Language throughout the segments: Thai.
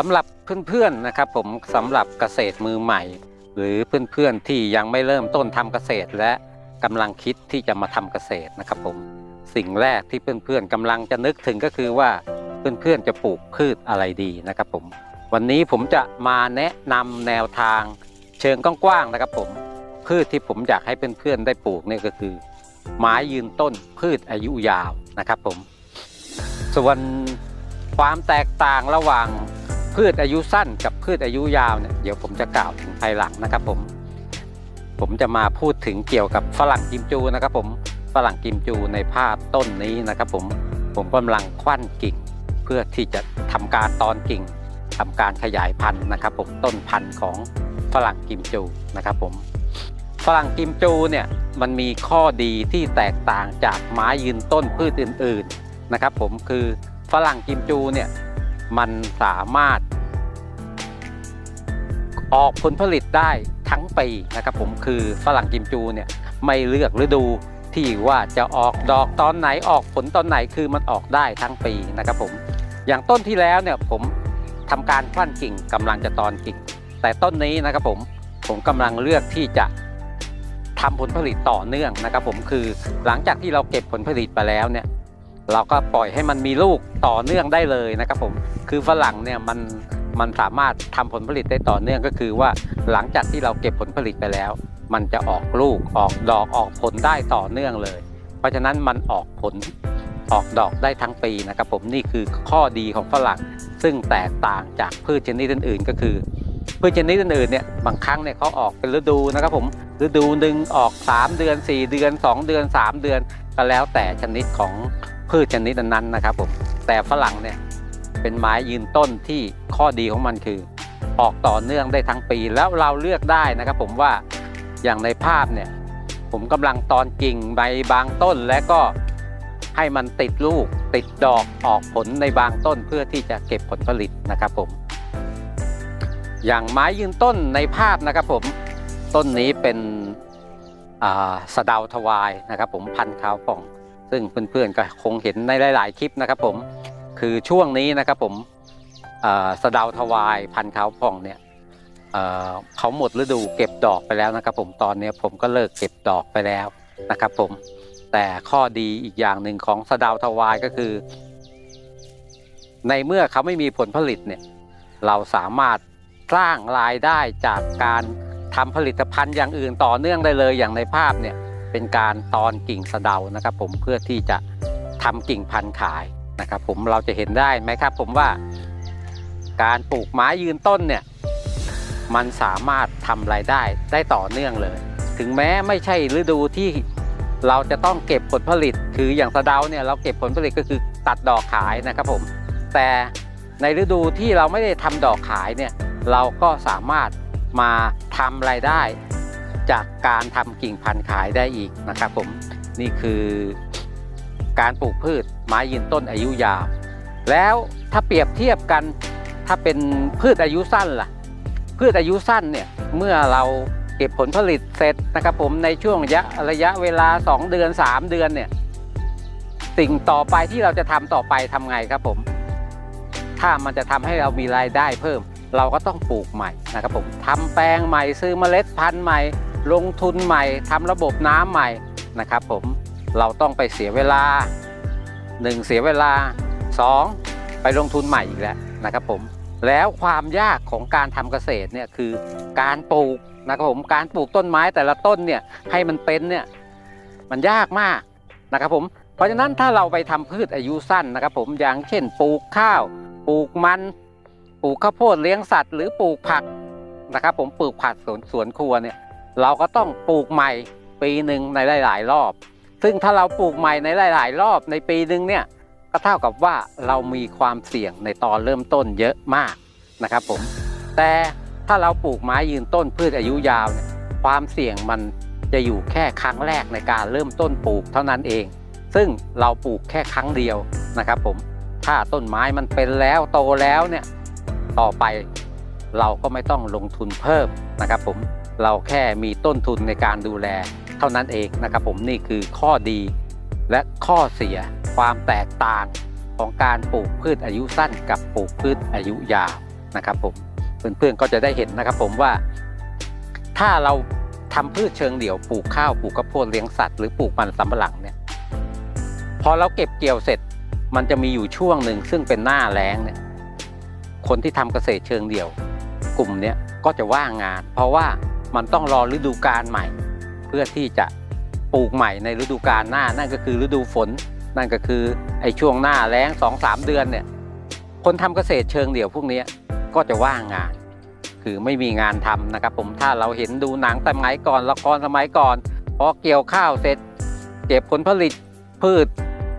สำหรับเพื่อนๆนะครับผมสำหรับเกษตรมือใหม่ หรือเพื่อนๆที่ยังไม่เริ่มต้นทำเกษตร และกำลังคิดที่จะมาทำเกษตรนะครับผมสิ่งแรกที่เพื่อนๆกำลังจะนึกถึงก็คือว่าเพื่อนๆจะปลูกพืชอะไรดีนะครับผมวันนี้ผมจะมาแนะนำแนวทางเชิงกว้างๆนะครับผมพืชที่ผมอยากให้เพื่อนๆได้ปลูกเนี่ยก็คือ ไม้ยืนต้นพืชอายุยาวนะครับผมส่วนความแตกต่างระหว่าง พืชอายุสั้นกับพืชอายุยาวเนี่ยเดี๋ยวผมจะกล่าวถึงภายหลังนะครับผม ผมจะมาพูดถึงเกี่ยวกับฝรั่งกิมจูนะครับผมฝรั่งกิมจูในภาพต้นนี้นะครับผมผมกำลังควันกิ่ง เพื่อที่จะทำการตอนกิ่งทำการขยายพันธุ์นะครับ ผมต้นพันธุ์ของฝรั่งกิมจูนะครับผมฝรั่งกิมจูเนี่ยมันมีข้อดีที่แตกต่างจากไม้ยืนต้นพืชอื่น ๆนะครับ ผมคือฝรั่งกิมจูเนี่ย มันสามารถ ออกผลผลิตได้ทั้งปีนะครับผมคือฝรั่งกิมจูเนี่ยไม่เลือกฤดูที่ว่าจะออกดอกตอนไหนออกผลตอนไหนคือมันออกได้ทั้งปีนะครับผมอย่างต้นที่แล้วเนี่ยผมทำการคว้านกิ่งกำลังจะตอนกิ่ง แต่ต้นนี้นะครับผมผมกำลังเลือกที่จะทำผลผลิตต่อเนื่องนะครับผมคือหลังจากที่เราเก็บผลผลิตไปแล้วเนี่ย เราก็ปล่อยให้มันมีลูกต่อเนื่องได้เลยนะครับผมคือฝรั่งเนี่ยมันมันสามารถทำผลผลิตได้ต่อเนื่องก็คือว่าหลังจากที่เราเก็บผลผลิตไปแล้ว มันจะออกลูกออกดอกออกผลได้ต่อเนื่องเลย เพราะฉะนั้นมันออกผลออกดอกได้ทั้งปีนะครับผมนี่คือข้อดีของฝรั่งซึ่งแตกต่างจากพืชชนิดอื่นๆ ก็คือ พืชชนิดอื่นๆเนี่ยบางครั้งเนี่ยเขาออกเป็นฤดูนะครับผมฤดูหนึ่งออก 3 เดือน 4 เดือน 2 เดือน 3 เดือนก็แล้วแต่ชนิดของ พืชชนิดนั้นนะครับผมแต่ฝรั่งเนี่ยเป็นไม้ยืนต้นที่ข้อดีของมันคือ ออกต่อเนื่องได้ทั้งปีแล้วเราเลือกได้นะครับ ผมว่าอย่างในภาพเนี่ยผมกำลังตอนกิ่งใบบางต้นและก็ให้มันติดลูกติดดอกออกผลในบางต้นเพื่อที่จะเก็บผลผลิตนะครับผม อย่างไม้ยืนต้นในภาพนะครับผมต้นนี้เป็นสะดาทวายนะครับ ผมพันธุ์ขาวป่อง ซึ่งเพื่อนๆก็คงเห็นในหลาย ๆ คลิปนะครับผมคือช่วงนี้นะครับผมสะดาทวายพันธุ์ขาวป่องเนี่ยเเขาหมดฤดูเก็บดอกไปแล้วนะครับ ผมตอนนี้ผมก็เลิกเก็บดอกไปแล้วนะครับ ผมแต่ข้อดีอีกอย่างหนึ่งของสะดาทวายก็คือ ในเมื่อเขาไม่มีผลผลิตเนี่ยเราสามารถสร้างรายได้จากการทำผลิตภัณฑ์อย่างอื่นต่อเนื่องได้เลยอย่างในภาพเนี่ย เป็นการตอนกิ่งสะเดานะครับ ผมเพื่อที่จะทำกิ่งพันธุ์ขายนะครับ ผมเราจะเห็นได้ไหมครับ ผมว่าการปลูกไม้ยืนต้นเนี่ยมันสามารถทำรายได้ได้ต่อเนื่องเลย ถึงแม้ไม่ใช่ฤดูที่เราจะต้องเก็บผลผลิต คืออย่างสะเดาเนี่ยเราเก็บผลผลิตก็คือตัดดอกขายนะครับผม แต่ในฤดูที่เราไม่ได้ทำดอกขายเนี่ยเราก็สามารถมาทำรายได้ จากการทำกิ่งพันธุ์ขายได้อีกนะครับผมนี่คือการปลูกพืชไม้ยืนต้นอายุยาว แล้วถ้าเปรียบเทียบกันถ้าเป็นพืชอายุสั้นล่ะ พืชอายุสั้นเนี่ยเมื่อเราเก็บผลผลิตเสร็จนะครับผมในช่วงระยะระยะเวลา 2 เดือน 3 เดือนเนี่ยสิ่งต่อไปที่เราจะทำต่อไปทำไงครับผม ถ้ามันจะทำให้เรามีรายได้เพิ่ม เราก็ต้องปลูกใหม่นะครับผมทำแปลงใหม่ซื้อเมล็ดพันธุ์ใหม่ ลงทุนใหม่ทำระบบน้ำใหม่นะครับผมเราต้องไปเสียเวลา 1 เสียเวลา 2 ไปลงทุนใหม่อีกแล้วนะครับผมแล้วความยากของการทำเกษตรเนี่ยคือการปลูกนะครับผมการปลูกต้นไม้แต่ละต้นเนี่ยให้มันเป็นเนี่ยมันยากมากนะครับผมเพราะฉะนั้นถ้าเราไปทำพืชอายุสั้นนะครับผมอย่างเช่น ปลูกข้าว ปลูกมันปลูกข้าวโพดเลี้ยงสัตว์ หรือปลูกผักนะครับผมปลูกผักสวนสวนครัวเนี่ย เราก็ต้องปลูกใหม่ปีหนึ่งในหลาย ๆ รอบ ซึ่งถ้าเราปลูกใหม่ในหลาย ๆ รอบในปีหนึ่งเนี่ยก็เท่ากับว่าเรามีความเสี่ยงในตอนเริ่มต้นเยอะมากนะครับผมแต่ถ้าเราปลูกไม้ยืนต้นพืชอายุยาวเนี่ยความเสี่ยงมันจะอยู่แค่ครั้งแรกในการเริ่มต้นปลูกเท่านั้นเอง ซึ่งเราปลูกแค่ครั้งเดียวนะครับผมถ้าต้นไม้มันเป็นแล้วโตแล้วเนี่ยต่อไป เราก็ไม่ต้องลงทุนเพิ่มนะครับผมเราแค่มีต้นทุนในการดูแล เท่านั้นเองนะครับผมนี่คือข้อดีและข้อเสียความแตกต่างของการปลูกพืชอายุสั้นกับปลูกพืชอายุยาวนะครับผมเพื่อนๆก็จะได้เห็นนะครับผมว่า ถ้าเราทำพืชเชิงเดี่ยวปลูกข้าวปลูกข้าวโพดเลี้ยงสัตว์หรือปลูกมันสำปะหลังเนี่ยพอเราเก็บเกี่ยวเสร็จมันจะมีอยู่ช่วงหนึ่งซึ่งเป็นหน้าแล้งเนี่ยคนที่ทำเกษตรเชิงเดี่ยว กลุ่มเนี้ยก็จะว่างงาน เพราะว่ามันต้องรอฤดูกาลใหม่ เพื่อที่จะปลูกใหม่ในฤดูกาลหน้า นั่นก็คือฤดูฝน นั่นก็คือไอ้ช่วงหน้าแล้งสองสามเดือนเนี่ยคนทำเกษตรเชิงเดี่ยวพวกนี้ก็จะว่างงาน คือไม่มีงานทำนะครับ ผมถ้าเราเห็นดูหนังสมัยก่อนละครสมัยก่อนพอเกี่ยวข้าวเสร็จ เก็บผลผลิตพืช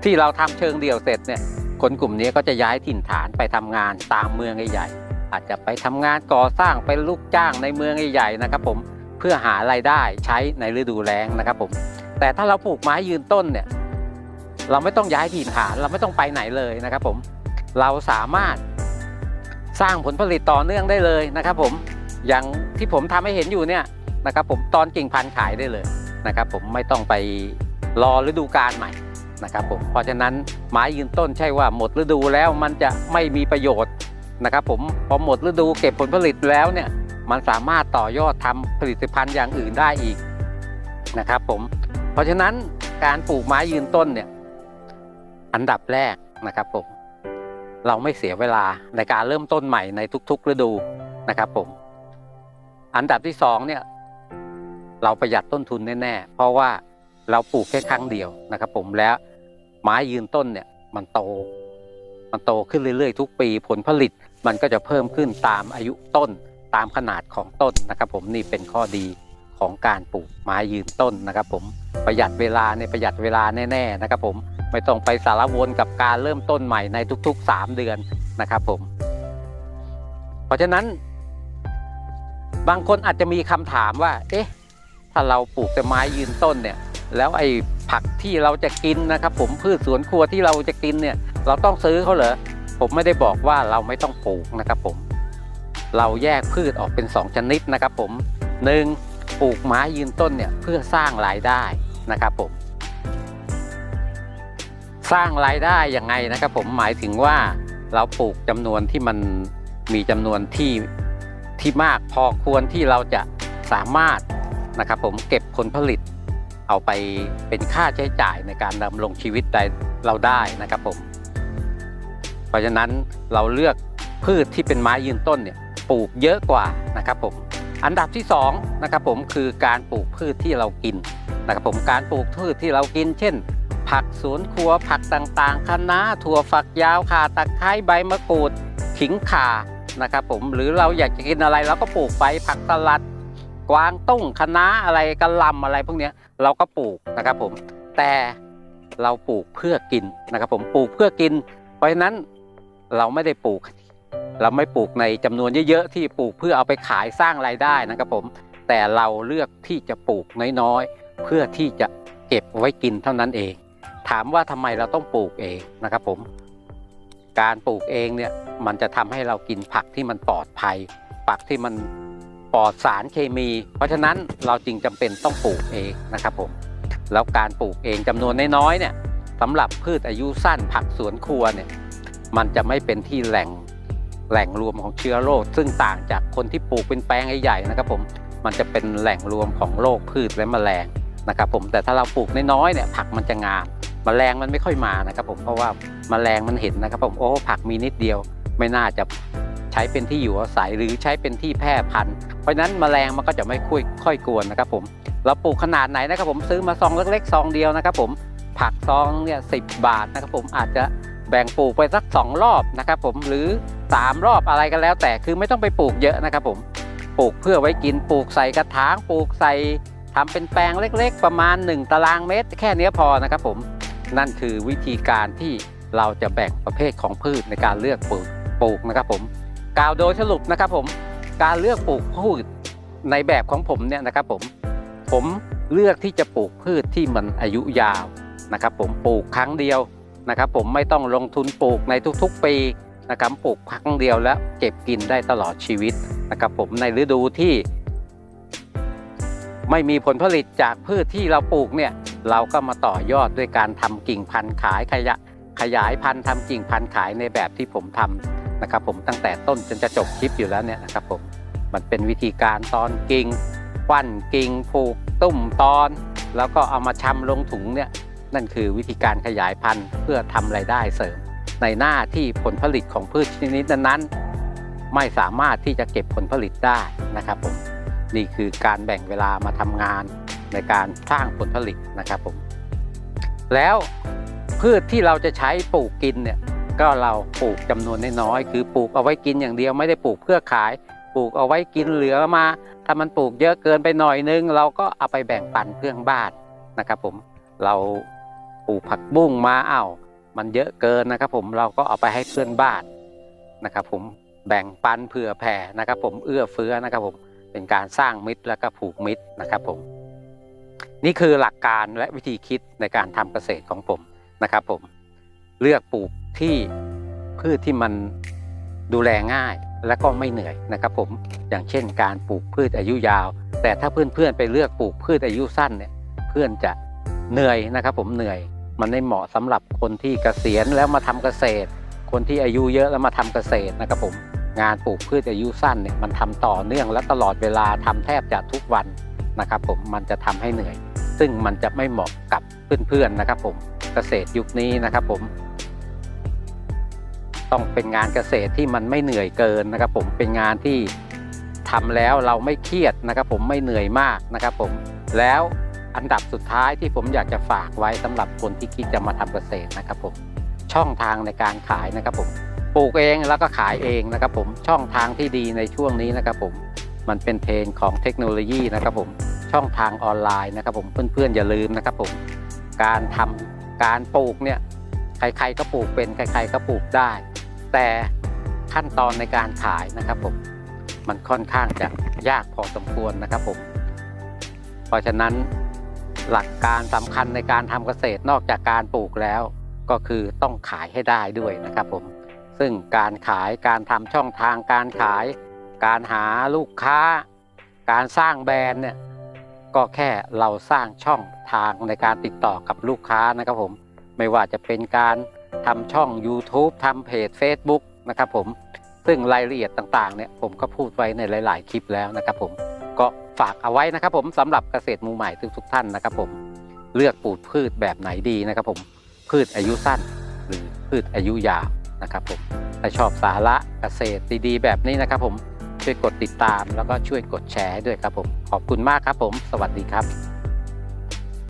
ที่เราทำเชิงเดี่ยวเสร็จเนี่ยคนกลุ่มนี้ก็จะย้ายถิ่นฐานไปทำงานตามเมืองใหญ่ อาจจะไปทำงานก่อสร้างเป็นลูกจ้างในเมืองใหญ่ๆนะครับผมเพื่อหารายได้ใช้ในฤดูแล้งนะครับผมแต่ถ้าเราปลูกไม้ยืนต้นเนี่ยเราไม่ต้องย้ายถิ่นฐานเราไม่ต้องไปไหนเลยนะครับผมเราสามารถสร้างผลผลิตต่อเนื่องได้เลยนะครับผมอย่างที่ผมทำให้เห็นอยู่เนี่ยนะครับผมตอนกิ่งพันธุ์ขายได้เลยนะครับผมไม่ต้องไปรอฤดูกาลใหม่นะครับผมเพราะฉะนั้นไม้ยืนต้นใช่ว่าหมดฤดูแล้วมันจะไม่มีประโยชน์ นะครับผมพอหมดฤดูเก็บผลผลิตแล้วเนี่ยมันสามารถต่อยอดทำผลิตภัณฑ์อย่างอื่นได้อีกนะครับผมเพราะฉะนั้นการปลูกไม้ยืนต้นเนี่ยอันดับแรกนะครับผมเราไม่เสียเวลาในการเริ่มต้นใหม่ในทุกๆฤดูนะครับผมอันดับที่สองเนี่ยเราประหยัดต้นทุนแน่ๆ เพราะว่าเราปลูกแค่ครั้งเดียวนะครับผมแล้วไม้ยืนต้นเนี่ยมันโต มันโตขึ้นเรื่อยๆ ทุกปีผลผลิต มันก็จะเพิ่มขึ้นตามอายุต้นตามขนาดของต้นนะครับ ผมนี่เป็นข้อดีของการปลูกไม้ยืนต้นนะครับ ผมประหยัดเวลาในประหยัดเวลาแน่ๆนะครับผมไม่ต้องไปสารวนกับการเริ่มต้นใหม่ในทุก ๆ 3 เดือนนะครับผม เพราะฉะนั้น บางคนอาจจะมีคำถามว่า เอ๊ะ ถ้าเราปลูกแต่ไม้ยืนต้นเนี่ย แล้วไอ้ผักที่เราจะกินนะครับ ผมพืชสวนครัวที่เราจะกินเนี่ย เราต้องซื้อเขาเหรอ ผมไม่ได้บอกว่าเราไม่ต้องปลูกนะครับผม เราแยกพืชออกเป็น 2 ชนิดนะครับผมหนึ่งปลูกไม้ยืนต้นเนี่ยเพื่อสร้างรายได้นะครับผม สร้างรายได้ยังไงนะครับผมหมายถึงว่าเราปลูกจำนวนที่มันมีจำนวนที่ที่มากพอควรที่เราจะสามารถนะครับผมเก็บผลผลิตเอาไปเป็นค่าใช้จ่ายในการดำรงชีวิตได้เราได้นะครับผม เพราะฉะนั้นเราเลือกพืชที่เป็นไม้ยืนต้นเนี่ยปลูกเยอะกว่านะครับผมอันดับที่สองนะครับผมคือการปลูกพืชที่เรากินนะครับผมการปลูกพืชที่เรากิน เช่น ผักสวนครัวผักต่างๆคะน้าถั่วฝักยาวข่าตะไคร้ใบมะกรูดขิงข่านะครับผมหรือเราอยากจะกินอะไรเราก็ปลูกไปผักสลัด กวางตุ้งคะน้าอะไรกระลำอะไรพวกนี้เราก็ปลูกนะครับผมแต่เราปลูกเพื่อกินนะครับผมปลูกเพื่อกิน เพราะฉะนั้น เราไม่ได้ปลูก เราไม่ปลูกในจำนวนเยอะๆที่ปลูกเพื่อเอาไปขายสร้างรายได้นะครับผม แต่เราเลือกที่จะปลูกน้อยๆ เพื่อที่จะเก็บไว้กินเท่านั้นเอง ถามว่าทำไมเราต้องปลูกเองนะครับผม การปลูกเองเนี่ยมันจะทำให้เรากินผักที่มันปลอดภัย ผักที่มันปลอดสารเคมี เพราะฉะนั้นเราจึงจำเป็นต้องปลูกเองนะครับผม แล้วการปลูกเองจำนวนน้อยๆเนี่ยสำหรับพืชอายุสั้นผักสวนครัวเนี่ย มันจะไม่เป็นที่แหล่งแหล่งรวมของเชื้อโรค ซึ่งต่างจากคนที่ปลูกเป็นแปลงใหญ่ๆนะครับผมมันจะเป็นแหล่งรวมของโรคพืชและแมลงนะครับผมแต่ถ้าเราปลูกน้อยๆเนี่ยผักมันจะงามแมลงมันไม่ค่อยมานะครับผมเพราะว่าแมลงมันเห็นนะครับผมโอ้ผักมีนิดเดียว ไม่น่าจะใช้เป็นที่อยู่อาศัยหรือใช้เป็นที่แพร่พันธุ์เพราะฉะนั้นแมลงมันก็จะไม่ค่อยค่อยกวนนะครับผมเราปลูกขนาดไหนนะครับผมซื้อมาซองเล็กๆซองเดียวนะครับผมผักซองเนี่ยสิบาทนะครับผมอาจจะ แบ่งปลูกไปสัก 2 รอบนะครับผมหรือ 3 รอบอะไรก็แล้ว แต่คือไม่ต้องไปปลูกเยอะนะครับผมปลูกเพื่อไว้กินปลูกใส่กระถางปลูกใส่ทำเป็นแปลงเล็ก ๆ ประมาณ 1 ตารางเมตร แค่นี้พอนะครับผมนั่นคือวิธีการที่เราจะแบ่งประเภทของพืชในการเลือกปลูกปลูกนะครับผมกล่าวโดยสรุปนะครับผมการเลือกปลูกพืชในแบบของผมเนี่ยนะครับผมผมเลือกที่จะปลูกพืชที่มันอายุยาวนะครับผมปลูกครั้งเดียว นะครับผมไม่ต้องลงทุนปลูกในทุกๆปีนะครับปลูกครั้งเดียวแล้วเก็บกินได้ตลอดชีวิตนะครับผมในฤดูที่ ไม่มีผลผลิตจากพืชที่เราปลูกเนี่ยเราก็มาต่อยอดด้วยการทำกิ่งพันธุ์ขายขยะขยายพันธุ์ทำกิ่งพันธุ์ขายในแบบที่ผมทำนะครับผมตั้งแต่ต้นจนจะจบคลิปอยู่แล้วเนี่ยนะครับผมมันเป็นวิธีการตอนกิ่งควันกิ่งผูกตุ้มตอน แล้วก็เอามาชำลงถุงเนี่ย นั่นคือวิธีการขยายพันธุ์เพื่อทำไรายได้เสริม ในหน้าที่ผลผลิตของพืชชนิดนั้นๆ ไม่สามารถที่จะเก็บผลผลิตได้นะครับผมนี่คือการแบ่งเวลามาทำงานในการสร้างผลผลิตนะครับผมแล้วพืชที่เราจะใช้ปลูกกินเนี่ยก็เราปลูกจำนวนน้อยๆคือปลูกเอาไว้กินอย่างเดียวไม่ได้ปลูกเพื่อขาย ปลูกเอาไว้กินเหลือมา ถ้ามันปลูกเยอะเกินไปหน่อยนึง เราก็เอาไปแบ่งปันเพื่อนบ้านนะครับผมเรา ปลูกผักบุ้งมาอ้าวมันเยอะเกินนะครับผมเราก็เอาไปให้เพื่อนบ้านนะครับผมแบ่งปันเผื่อแผ่นะครับ ผมเอื้อเฟื้อนะครับผมเป็นการสร้างมิตรแล้วก็ผูกมิตรนะครับผมนี่คือหลักการและวิธีคิดในการทำเกษตรของผมนะครับผมเลือกปลูกที่พืชที่มันดูแลง่ายและก็ไม่เหนื่อยนะครับผมอย่างเช่นการปลูกพืชอายุยาว แต่ถ้าเพื่อนๆไปเลือกปลูกพืชอายุสั้นเนี่ยเพื่อนจะเหนื่อยนะครับผมเหนื่อย มันไม่เหมาะสำหรับคนที่เกษียณแล้วมาทำเกษตร คนที่อายุเยอะแล้วมาทำเกษตรนะครับผมงานปลูกพืชอายุสั้นเนี่ยมันทำต่อเนื่องและตลอดเวลาทำแทบจะทุกวันนะครับผมมันจะทำให้เหนื่อย ซึ่งมันจะไม่เหมาะกับเพื่อนๆนะครับผมเกษตรยุคนี้นะครับผม ต้องเป็นงานเกษตรที่มันไม่เหนื่อยเกินนะครับผมเป็นงานที่ทำแล้วเราไม่เครียดนะครับผมไม่เหนื่อยมากนะครับผมแล้ว อันดับสุดท้ายที่ผมอยากจะฝากไว้สำหรับคนที่คิดจะมาทำเกษตรนะครับผมช่องทางในการขายนะครับผมปลูกเองแล้วก็ขายเองนะครับผมช่องทางที่ดีในช่วงนี้นะครับผมมันเป็นเทรนของเทคโนโลยีนะครับผมช่องทางออนไลน์นะครับผมเพื่อนๆอย่าลืมนะครับผมการทำการปลูกเนี่ยใครๆก็ปลูกเป็นใครๆก็ปลูกได้ แต่ขั้นตอนในการขายนะครับผมมันค่อนข้างจะยากพอสมควรนะครับผมเพราะฉะนั้น หลักการสำคัญในการทำเกษตรนอกจากการปลูกแล้ว ก็คือต้องขายให้ได้ด้วยนะครับผม ซึ่งการขายการทำช่องทางการขาย การหาลูกค้า การสร้างแบรนด์เนี่ยก็แค่เราสร้างช่องทางในการติดต่อกับลูกค้านะครับผม ไม่ว่าจะเป็นการทำช่อง YouTube ทำเพจ Facebook นะครับผม ซึ่งรายละเอียดต่างๆเนี่ยผมก็พูดไว้ในหลาย ๆ คลิปแล้วนะครับผม ก็ฝากเอาไว้นะครับผมสำหรับเกษตรมือใหม่ทุกๆท่านนะครับผมเลือกปลูกพืชแบบไหนดีนะครับผมพืชอายุสั้น หรือพืชอายุยาวนะครับผมถ้าชอบสาระเกษตรดีๆ แบบนี้นะครับผมช่วยกดติดตามแล้วก็ช่วยกดแชร์ด้วยครับผม ขอบคุณมากครับผม สวัสดีครับ